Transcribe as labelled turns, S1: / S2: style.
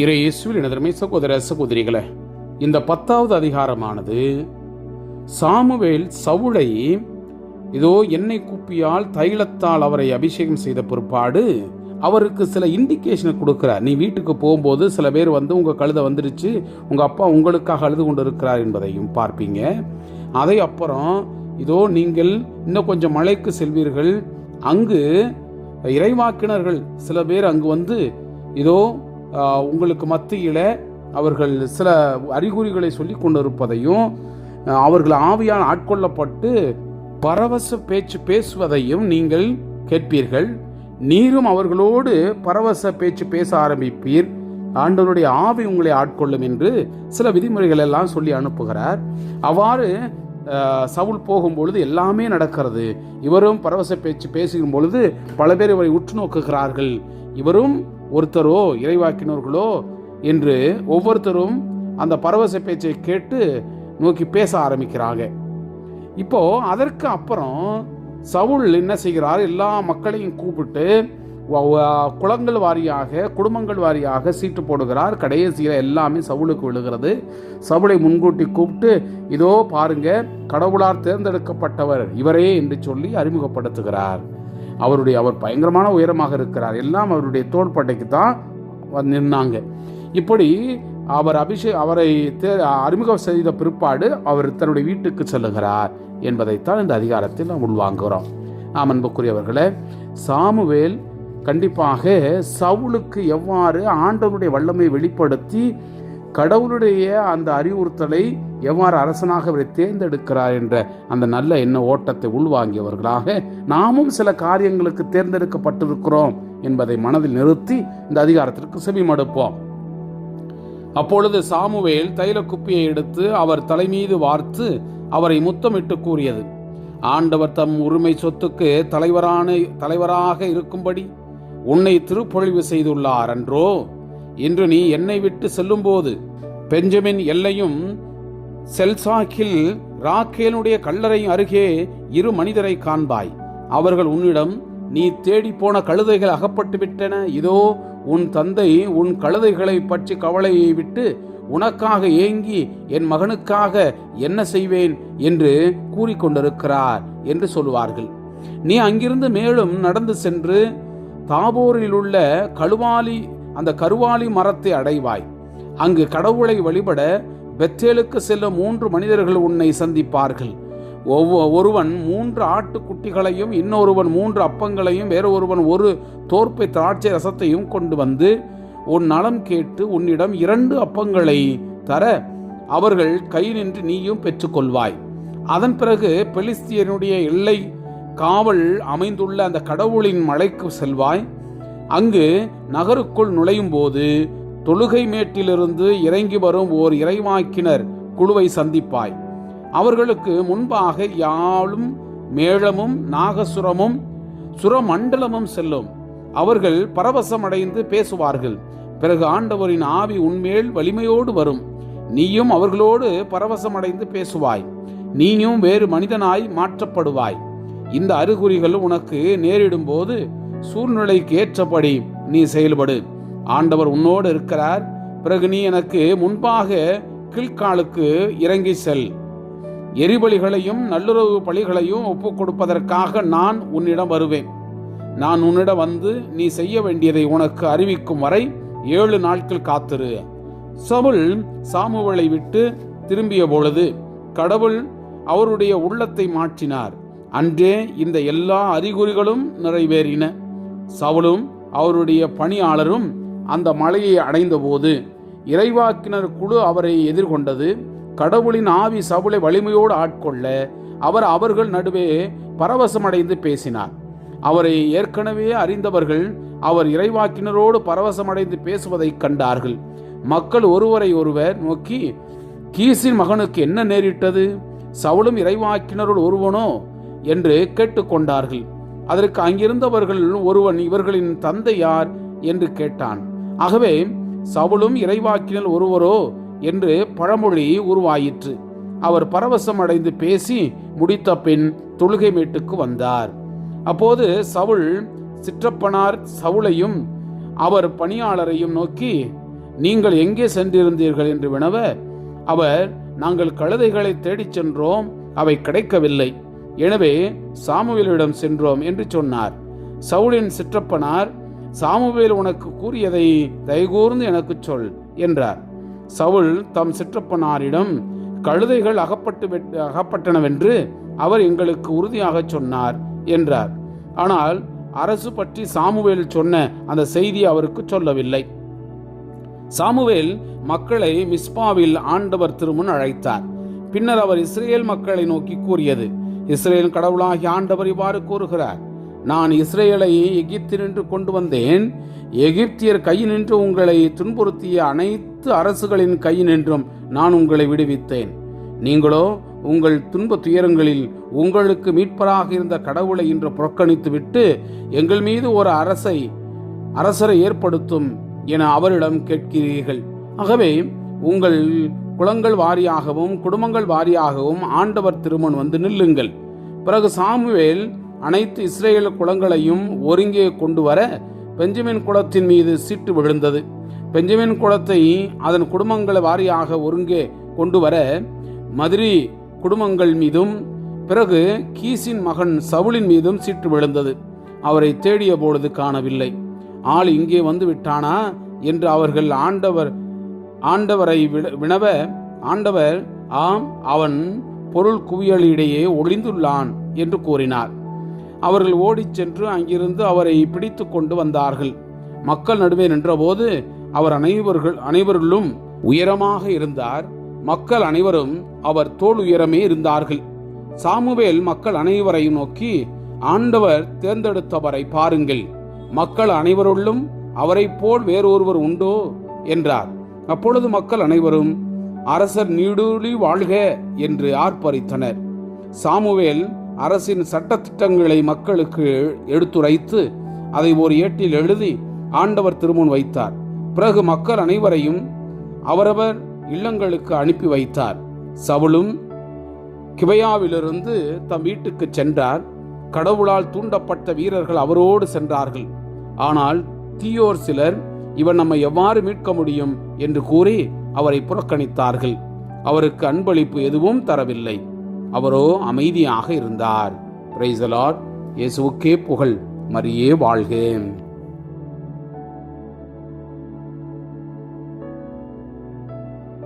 S1: இறை இயேசுவில் எனதருமை சகோதர சகோதரிகளே இந்த பத்தாவது அதிகாரமானது சாமுவேல் சவுளை இதோ எண்ணெய் குப்பியால் தைலத்தால் அவரை அபிஷேகம் செய்த பிற்பாடு அவருக்கு சில இண்டிகேஷனை கொடுக்குறார். நீ வீட்டுக்கு போகும்போது சில பேர் வந்து உங்கள் கழுதை வந்துருச்சு உங்கள் அப்பா உங்களுக்காக அழுது கொண்டு இருக்கிறார் என்பதையும் பார்ப்பீங்க. அதை அப்புறம் இதோ நீங்கள் இன்னும் கொஞ்சம் மலைக்கு செல்வீர்கள் அங்கு இறைவாக்கினர்கள் சில பேர் அங்கு வந்து இதோ உங்களுக்கு மத்தியில் அவர்கள் சில அறிகுறிகளை சொல்லி கொண்டிருப்பதையும் அவர்கள் ஆவியால் ஆட்கொள்ளப்பட்டு பரவச பேச்சு பேசுவதையும் நீங்கள் கேட்பீர்கள். நீரும் அவர்களோடு பரவச பேச்சு பேச ஆரம்பிப்பீர். ஆண்டவருடைய ஆவி உங்களை ஆட்கொள்ளும் என்று சில விதிமுறைகள் எல்லாம் சொல்லி அனுப்புகிறார். அவ்வாறு அஹ், சவுல் போகும்பொழுது எல்லாமே நடக்கிறது. இவரும் பரவச பேச்சு பேசும் பொழுது பல பேர் இவரை உற்று நோக்குகிறார்கள். இவரும் ஒருத்தரோ இறைவாக்கினோர்களோ என்று ஒவ்வொருத்தரும் அந்த பரவச பேச்சை கேட்டு நோக்கி பேச ஆரம்பிக்கிறாங்க. இப்போ அதற்கு அப்புறம் சவுல் என்ன செய்கிறார்? எல்லா மக்களையும் கூப்பிட்டு குளங்கள் வாரியாக குடும்பங்கள் வாரியாக சீட்டு போடுகிறார். கடைசியில் எல்லாமே சவுளுக்கு விழுகிறது. சவுளை முன்கூட்டி கூப்பிட்டு இதோ பாருங்க கடவுளார் தேர்ந்தெடுக்கப்பட்டவர் இவரே என்று சொல்லி அறிமுகப்படுத்துகிறார். அவருடைய அவர் பயங்கரமான உயரமாக இருக்கிறார். எல்லாம் அவருடைய தோள்பட்டைக்கு தான் நின்னாங்க. இப்படி அவர் அபிஷேக் அவரை தே அறிமுகம் செய்த பிற்பாடு அவர் தன்னுடைய வீட்டுக்கு செல்லுகிறார் என்பதைத்தான் இந்த அதிகாரத்தில் நாம் உள்வாங்குகிறோம். ஆம் அன்புக்குரியவர்களே சாமுவேல் கண்டிப்பாக சவுலுக்கு எவ்வாறு ஆண்டவருடைய வல்லமை வெளிப்படுத்தி கடவுளுடைய அந்த அறிவுறுத்தலை எவ்வாறு அரசனாக அவரை தேர்ந்தெடுக்கிறார் என்ற அந்த நல்ல எண்ண ஓட்டத்தை உள்வாங்கியவர்களாக நாமும் சில காரியங்களுக்கு தேர்ந்தெடுக்கப்பட்டிருக்கிறோம் என்பதை மனதில் நிறுத்தி இந்த அதிகாரத்திற்கு செவிமடுப்போம். அப்பொழுது சாமுவேல் தைல குப்பியை எடுத்து அவர் தலைமீது வார்த்து அவரை முத்தமிட்டு கூறியது ஆண்டவர் தம் உரிமை சொத்துக்கு தலைவரான தலைவராக இருக்கும்படி உன்னை திருப்பொழிவு செய்துள்ளார் அன்றோ? இன்று நீ என்னை விட்டு செல்லும்போது பெஞ்சமின் எல்லையும் செல்சாக்கில் ராக்கேலுடைய கல்லறை அருகே இரு மனிதரை காண்பாய். அவர்கள் உன்னிடம் நீ தேடி போன கழுதைகள் அகப்பட்டு விட்டன. இதோ உன் தந்தை உன் கழுதைகளை பற்றி கவலையை விட்டு உனக்காக ஏங்கி என் மகனுக்காக என்ன செய்வேன்? என்று கூறிக்கொண்டிருக்கிறார் என்று சொல்லுவார்கள். நீ அங்கிருந்து மேலும் நடந்து சென்று தாபோரில் உள்ள கழுவாலி அந்த கருவாலி மரத்தை அடைவாய். அங்கு கடவுளை வழிபட பெத்தேலுக்கு செல்லும் மூன்று மனிதர்கள் உன்னை சந்திப்பார்கள். ஒவ்வொ ஒருவன் மூன்று ஆட்டுக்குட்டிகளையும் இன்னொருவன் மூன்று அப்பங்களையும் வேறு ஒருவன் ஒரு தோற்பை திராட்சை ரசத்தையும் கொண்டு வந்து உன் நலம் கேட்டு உன்னிடம் இரண்டு அப்பங்களை தர அவர்கள் கை நின்று நீயும் பெற்றுக்கொள்வாய். அதன் பிறகு பெலிஸ்தியனுடைய எல்லை காவல் அமைந்துள்ள அந்த கடவுளின் மலைக்கு செல்வாய். அங்கு நகருக்குள் நுழையும் போது தொழுகை மேட்டிலிருந்து இறங்கி வரும் ஓர் இறைவாக்கினர் குழுவை சந்திப்பாய். அவர்களுக்கு முன்பாக யாழும் மேளமும் நாகசுரமும் சுரமண்டலமும் செல்லும். அவர்கள் பரவசமடைந்து பேசுவார்கள். பிறகு ஆண்டவரின் ஆவி உன்மேல் வலிமையோடு வரும். நீயும் அவர்களோடு பரவசமடைந்து பேசுவாய். நீயும் வேறு மனிதனாய் மாற்றப்படுவாய். இந்த அறிகுறிகள் உனக்கு நேரிடும் போது சூழ்நிலைக்கு ஏற்றபடி நீ செயல்படு. ஆண்டவர் உன்னோடு இருக்கிறார். பிறகு நீ எனக்கு முன்பாக கீழ்காலுக்கு இறங்கி செல். எரிபலிகளையும் நல்லுறவு பலிகளையும் ஒப்புக் கொடுப்பதற்காக நான் உன்னிடம் வருவேன். நான் உன்னிடம் வந்து நீ செய்ய வேண்டியதை உனக்கு அறிவிக்கும் வரை ஏழு நாட்கள் காத்திரு. சவுல் சாமுவலை விட்டு திரும்பிய பொழுது கடவுள் அவருடைய உள்ளத்தை மாற்றினார். அன்றே இந்த எல்லா அறிகுறிகளும் நிறைவேறின. சவுலும் அவருடைய பணியாளரும் அந்த மலையை அடைந்தபோது இறைவாக்கினர் குழு அவரை எதிர்கொண்டது. கடவுளின் ஆவி சவுளை வலிமையோடு ஆட்கொள்ள அவர் அவர்கள் நடுவே பரவசமடைந்து பேசினார். அவரை ஏற்கனவே அறிந்தவர்கள் அவர் இறைவாக்கினரோடு பரவசமடைந்து பேசுவதைக் கண்டார்கள். மக்கள் ஒருவரை ஒருவர் நோக்கி கீசின் மகனுக்கு என்ன நேரிட்டது? சவுளும் இறைவாக்கினருள் ஒருவனோ? என்று கேட்டுக்கொண்டார்கள். அதற்கு அங்கிருந்தவர்கள் ஒருவன் இவர்களின் தந்தை யார்? என்று கேட்டான். ஆகவே சவுலும் இறைவாக்கினர் ஒருவரோ என்று பழமொழி உருவாயிற்று. அவர் பரவசம் அடைந்து பேசி முடித்த பின் தொழுகை மேட்டுக்கு வந்தார். அப்போது சவுல் சிற்றப்பனார் சவுளையும் அவர் பணியாளரையும் நோக்கி நீங்கள் எங்கே சென்றிருந்தீர்கள் என்று வினவ அவர் நாங்கள் கழுதைகளை தேடிச் சென்றோம் அவை கிடைக்கவில்லை. எனவே சாமுவேலிடம் சென்றோம் என்று சொன்னார். சவுலின் சிற்றப்பனார் சாமுவேல் உனக்கு கூறியதை தயகூர்ந்து எனக்கு சொல் என்றார். சவுல் தம் சிற்றப்பனாரிடம் கழுதைகள் அகப்பட்டு அகப்பட்டனவென்று அவர் எங்களுக்கு உறுதியாகச் சொன்னார் என்றார். ஆனால் அரசு பற்றி சாமுவேல் சொன்ன அந்த செய்தி அவருக்கு சொல்லவில்லை. சாமுவேல் மக்களை மிஸ்பாவில் ஆண்டவர் திருமுன் அழைத்தார். பின்னர் அவர் இஸ்ரேல் மக்களை நோக்கி கூறியது. இஸ்ரேல் கடவுளாகி ஆண்டவர் இவ்வாறு கூறுகிறார். நான் இஸ்ரேலை எகிப்தினின்று கொண்டு வந்தேன். எகிப்தியர் கையினின்று உங்களை துன்புறுத்திய அனைத்து அரசுகளின் கையினின்றும் நான் உங்களை விடுவித்தேன். நீங்களோ உங்கள் துன்ப துயரங்களில் உங்களுக்கு மீட்பராக இருந்த கடவுளை இன்று புறக்கணித்துவிட்டு எங்கள் மீது ஒரு அரசை அரசரை ஏற்படுத்தும் என அவரிடம் கேட்கிறீர்கள். ஆகவே உங்கள் குலங்கள் வாரியாகவும் குடும்பங்கள் வாரியாகவும் ஆண்டவர் திருமன் வந்து நில்லுங்கள். பிறகு சாமுவேல் அனைத்து இஸ்ரேல் குலங்களையும் ஒருங்கே கொண்டு வர பெஞ்சமின் குலத்தின் மீது சீட்டு விழுந்தது. பெஞ்சமின் குலத்தை அதன் குடும்பங்கள் வாரியாக ஒருங்கே கொண்டு வர மதுரி குடும்பங்கள் மீதும் பிறகு கீசின் மகன் சவுலின் மீதும் சீட்டு விழுந்தது. அவரை தேடிய பொழுது காணவில்லை. ஆள் இங்கே வந்து விட்டானா என்று அவர்கள் ஆண்டவர் ஆண்டவரை வினவ ஆண்டவர் ஆம் அவன் பொருள் குவியலிடையே ஒளிந்துள்ளான் என்று கூறினார். அவர்கள் ஓடிச் சென்று அங்கிருந்து அவரை பிடித்து கொண்டு வந்தார்கள். மக்கள் நடுவே நின்றபோது அவர் அனைவர்கள் அனைவர்களும் உயரமாக இருந்தார். மக்கள் அனைவரும் அவர் தோல் உயரமே இருந்தார்கள். சாமுவேல் மக்கள் அனைவரையும் நோக்கி ஆண்டவர் தேர்ந்தெடுத்தவரை பாருங்கள். மக்கள் அனைவருள்ளும் அவரை போல் வேறொருவர் உண்டோ? என்றார். அப்பொழுது மக்கள் அனைவரும் அரசர் நீடூழி வாழ்க என்று ஆர்ப்பரித்தனர். சாமுவேல் அரசின் சட்டத்திட்டங்களை மக்களுக்கு எடுத்துரைத்து அதை ஒரு ஏட்டில் எழுதி ஆண்டவர் திருமுன் வைத்தார். பிறகு மக்கள் அனைவரையும் அவரவர் இல்லங்களுக்கு அனுப்பி வைத்தார். சவுலும் கிபையாவிலிருந்து தம் வீட்டுக்கு சென்றார். கடவுளால் தூண்டப்பட்ட வீரர்கள் அவரோடு சென்றார்கள். ஆனால் தீயோர் சிலர் இவன் நம்மை எவ்வாறு மீட்க முடியும்? என்று கூறி அவரை புறக்கணித்தார்கள். அவருக்கு அன்பளிப்பு எதுவும் தரவில்லை. அவரோ அமைதியாக இருந்தார். பிரைசலார் இயேசுவுக்கே புகழ். மரியே வாழ்க.